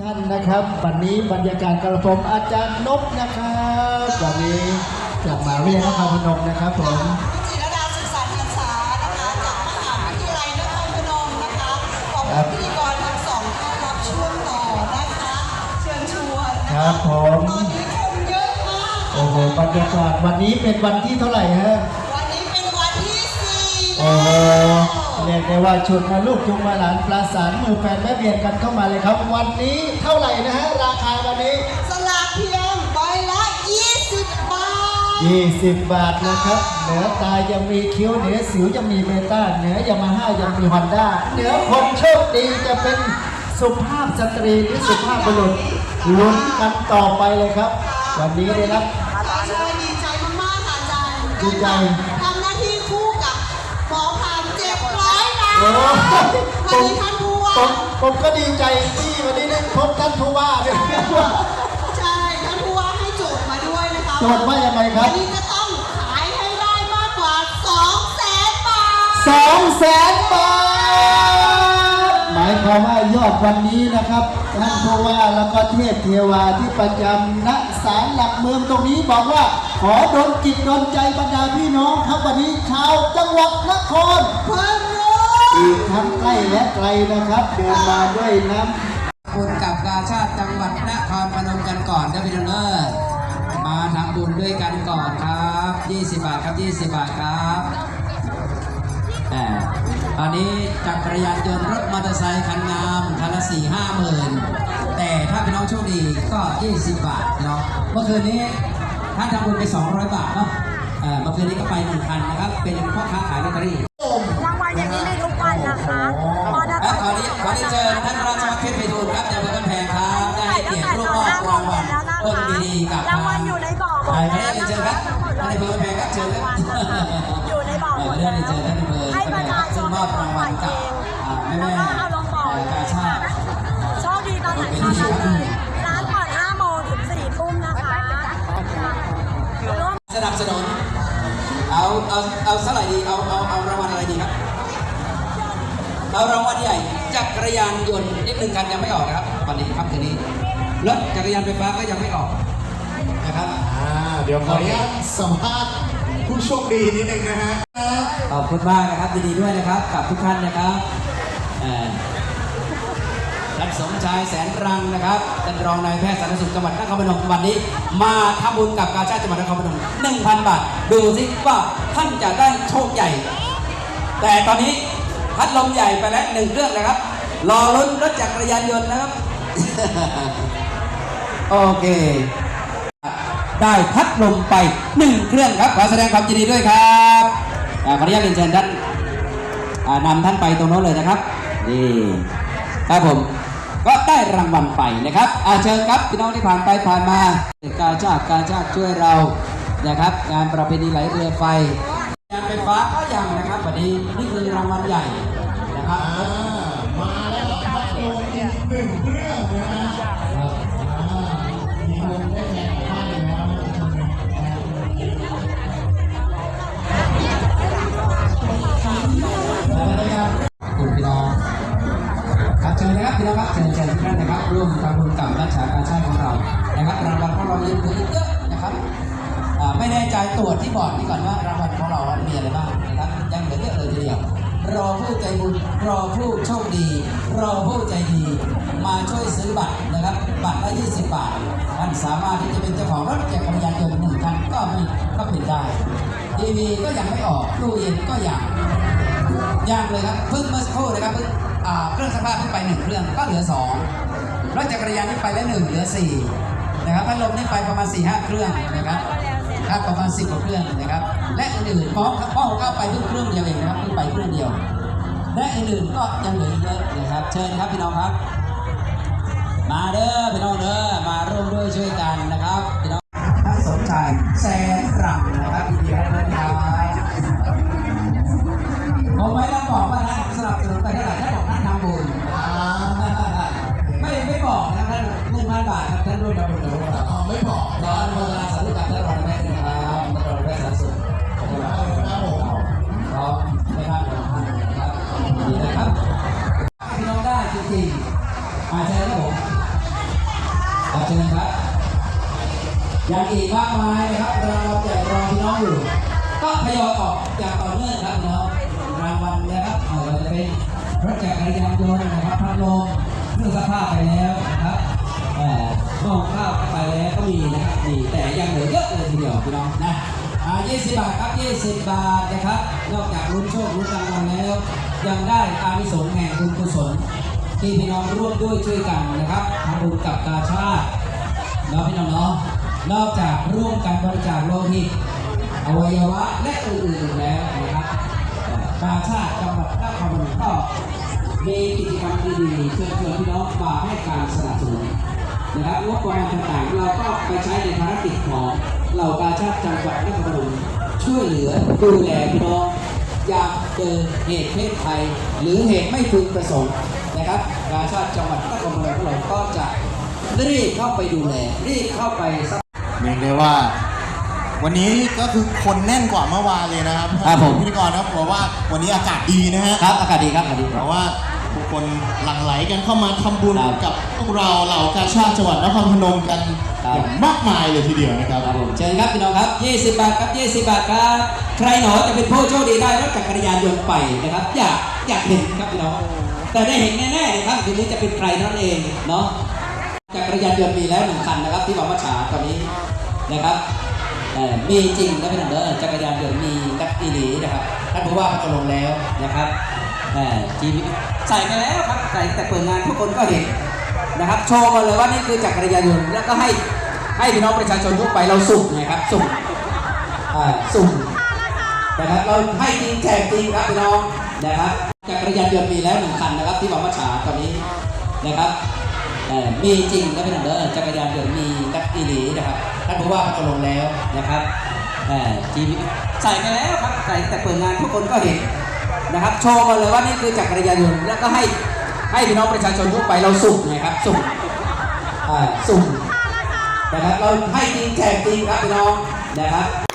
ท่านนะครับ วันนี้บรรยากาศกระผมอาจารย์นบนะครับวันนี้กลับมาเรียนนครพนมนะครับผมจิรดาศึกษาทันษานะคะจากมหาวิทยาลัยนครพนมนะคะขอบครัคุบณพิธีกรทั้งสองท่านรับช่วงต่อนะคะเชิญชวนนะะครับผมตอนนี้คนเยอะมากโอ้โหบรรยากาศวันนี้เป็นวันที่เท่าไหร่ฮะวันนี้เป็นวันที่สี่โอ้โห เรียกได้ว่าชวนมาลูกจุงมาหลานปลาสารมือแฟนแม่เบียดกันเข้ามาเลยครับ วันนี้เท่าไหร่นะฮะราคาวันนี้ สลากเพียงใบละ20 บาท 20 บาทนะครับเหนือตายังมีคิ้วเหนือสิวยังมีเบต้าเหนือยามาฮ่ายังมีฮอนด้าเหนือคนโชคดีจะเป็นสุภาพสตรีหรือสุภาพบุรุษลุ้นกันต่อไปเลยครับ วันนี้ได้รับใช่ดีใจมากๆค่ะอาจารย์ดีใจ ร้อยล้านโอ้วันนี้ท่านผู้ว่าผมผมก็ดีใจที่วันนี้ได้พบท่านผู้ว่าด้วยใช่ท่านผู้ว่าให้โจทย์มาด้วยนะคะโจทย์ว่ายังไงครับวันนี้จะต้องขายให้ได้มากกว่า2แสนบาทสองแสนบาท หมายความว่ายอดวันนี้นะครับ ท่านผู้ว่าแล้วก็เทพเทวาที่ประจำณศาลหลักเมืองตรงนี้บอกว่า ขอดลจิตดลใจบรรดาพี่น้องครับวันนี้ชาวจังหวัดนคร เพิ่มรู้ อีกทั้งใกล้และไกลนะครับ เดินมาด้วยน้ำบุญกับกาชาติจังหวัดนครพนมกันก่อนครับพี่น้องเอ้ยมาทำบุญด้วยกันก่อนครับ 20 บาทครับ 20 บาทครับแต่ตอนนี้จักรยานยนต์รถมอเตอร์ไซค์คันงามคันละสี่ห้าหมื่นแต่ถ้าพี่น้องโชคดีก็ 20 บาทเนาะเมื่อคืนนี้ท่านทำบุญไป 200 บาทเนาะเอ่เมื่อคืนนี้ก็ไปหนึ่งคันนะครับ เป็นพ่อค้าขายลอตเตอรี่ ดีๆกับรางวัลอยู่ในบ่อหมดใครแล้วไม่ได้นะเชิญคคะรับท่านในอำเภอกำแพงครับเชิญครับอยู่ในบ่อหมดไม่แล้วได้เชิญท่านในอำเภอให้ประชาชนมอบรางวัลกับอ่าแม่แล้วแม่ก็เอาลงบ่อเลยกาชาติโชคดีตอนไหนคะตอนนี้ร้านเปิด5โมงถึง4ทุ่มนะคะร่วมสนับสนุนเอาเอาเอาเท่าไหร่ดีเอาเอาเอารางวัลอะไรดีครับเอารางวัลใหญ่จักรยานยนต์นิดหนึ่งคันยังไม่ออกนะครับวันนี้ครับคืนนี้รถจักรยานไฟฟ้าก็ยังไม่ออก นะครับอ่าเดี๋ยวขออนุญาตสัมภาษณ์ผู้โชคดีนิดนึงนะฮะขอบคุณมากนะครับยินดีด้วยนะครับกับทุกท่านนะครับเอ่อท่านสมชายแสนรังนะครับท่านรองนายแพทย์สาธารณสุขจังหวัดนครพนมวันนี้ มาทำบุญกับกาชาติจังหวัดนครพนม1,000 บาท ดูสิว่าท่านจะได้โชคใหญ่ แต่ตอนนี้พัดลมใหญ่ไปแล้วหนึ่งเครื่องนะครับ รอลุ้นรถจักรยานยนต์นะครับ โอเค ได้พัดลมไปหนึ่งเครื่องครับขอแสดงความยินดีด้วยครับขออนุญาตเรียนเชิญท่านนำท่านไปตรงโน้นเลยนะครับนี่ครับผมก็ได้รางวัลไปนะครับอาเชิญครับพี่น้องที่ผ่านไปผ่านมากาชาติกาชาติช่วยเรานะครับ งานประเพณีไหลเรือไฟงานไฟฟ้าก็ยังนะครับวันนี้นี่คือรางวัลใหญ่นะครับ ร่วมทำบุญกับรัชากาชาติของเรานะครับรางวัลของเราเลืออีกเยอะนะครับไม่แน่ใจตรวจที่บอร์ดนี่ก่อนว่ารางวัลของเรามีอะไรบ้างนะครับยังเหลือเยอะเลยทีเดียวรอผู้ใจบุญรอผู้โชคดี รอผู้ใจดี มาช่วยซื้อบัตรนะครับ บัตรละ 20 บาทท่านสามารถที่จะเป็นเจ้าของรถจักรยานยนต์หนึ่งคันก็มีก็เป็นได้ทีวีก็ยังไม่ออกตู้เย็นก็ยังยังเลยครับเพิ่งเมื่อสักครู่นะครับเพิ่งเครื่องซักผ้าเพิ่งไปหนึ่งเครื่องก็เหลือสอง รถจักรยานนี่ไปแล้วหนึ่งเหลือสี่นะครับพัดลมนี่ไปประมาณ4ี่ห้าเครื่องนะครับครับประมาณสิบกว่าเครื่องนะครับ และอื่นๆหม้อหม้อหุงข้าไปเพิ่งเครื่องเดียวเองนะครับเพิ่งไปเครื่องเดียว และอื่นๆก็ยังเหลืออีกเยอะนะครับ เชิญครับพี่น้องครับ มาเด้อพี่น้องเด้อมาร่วมด้วยช่วยกันนะครับพี่น้องท่านสมชายแส ยังอีกมากมายนะครับเราแจกรอพี่น้องอยู่ ก็ทยอยออกอย่างต่อเนื่องครับพี่น้องรางวัลนะครับไม่ว่าจะเป็นรถจักรยานยนต์นะครับพัดลมเครื่องซักผ้าไปแล้วนะครับเอ่อหม้อข้าวไปแล้วก็มีนะครับมีแต่ยังเหลือเยอะเลยทีเดียวพี่น้องนะอ่า20 บาทครับ 20 บาทนะครับ นอกจากลุ้นโชคลุ้นรางวัลแล้ว ยังได้อานิสงส์แห่งบุญกุศลที่พี่น้องร่วมด้วยช่วยกันนะครับทำบุญกับกาชาติ เนาะพี่น้องเนาะนอกจากร่วมกันบริจาคโลหิตอวัยวะและอื่นๆแล้วนะครับกาชาติจังหวัดนครปฐมก็มีกิจกรรมดีๆเชิญชวนพี่น้องมาให้การสนับสนุนนะครับงบประมาณต่างๆเราก็ไปใช้ในภารกิจของเหล่ากาชาติจังหวัดนครปฐมช่วยเหลือดูแลพี่น้องยามเจอเหตุเพศภัยหรือเหตุไม่พึงประสงค์นะครับกาชาติจังหวัดนครปฐมของเราก็จะ รีบเข้าไปดูแลรีบเข้าไปซัพเรียกได้ว่า วันนี้ก็คือคนแน่นกว่าเมื่อวานเลยนะครับครับผม พิธีกรนะครับบอกว่าวันนี้อากาศดีนะฮะครับอากาศดีครับอากาศดีเพราะว่าผู้คนหลั่งไหลกันเข้ามาทำบุญครับกับพวกเราเหล่ากาชาติจังหวัดนครพนมกันครับอย่างมากมายเลยทีเดียวนะครับ ครับผมเชิญครับพี่น้องครับ 20 บาทครับ 20 บาทครับ ใครหนอจะเป็นผู้โชคดีได้รถจักรยานยนต์ไปนะครับ อยากอยากเห็นครับพี่น้อง แต่ได้เห็นแน่ๆนะครับทีนี้จะเป็นใครเท่านั้นเองเนาะ จักรยานยนต์มีแล้วหนึ่งคันนะครับที่บางมัชฉาตอนนี้นะครับมีจริงนะพี่น้องเด้อจักรยานยนต์มีนักอีหลีนะครับท่านผู้ว่าก็ลงแล้วนะครับเอ่อจีวีใส่กันแล้วครับใส่แต่เปิดงานทุกคนก็เห็นนะครับโชว์มาเลยว่านี่คือจักรยานยนต์แล้วก็ให้ให้พี่น้องประชาชนทั่วไปเราสุ่มนะครับสุ่มสุ่มนะครับเราให้จริงแจกจริงครับพี่น้องนะครับจักรยานยนต์มีแล้วหนึ่งคันนะครับที่บางมัชฉาตอนนี้นะครับ มีจริงนะพี่น้องเด้อจักรยานยนต์มีนักอีหลีนะครับท่านผู้ว่าก็ลงแล้วนะครับจีวีใส่กันแล้วครับใส่แต่เปิดงานทุกคนก็เห็นนะครับ โชว์มาเลยว่านี่คือจักรยานยนต์แล้วก็ให้ให้พี่น้องประชาชนทั่วไปเราสุ่มนะครับสุ่มสุ่มนะครับเราให้จริงแจกจริงครับพี่น้องนะครับ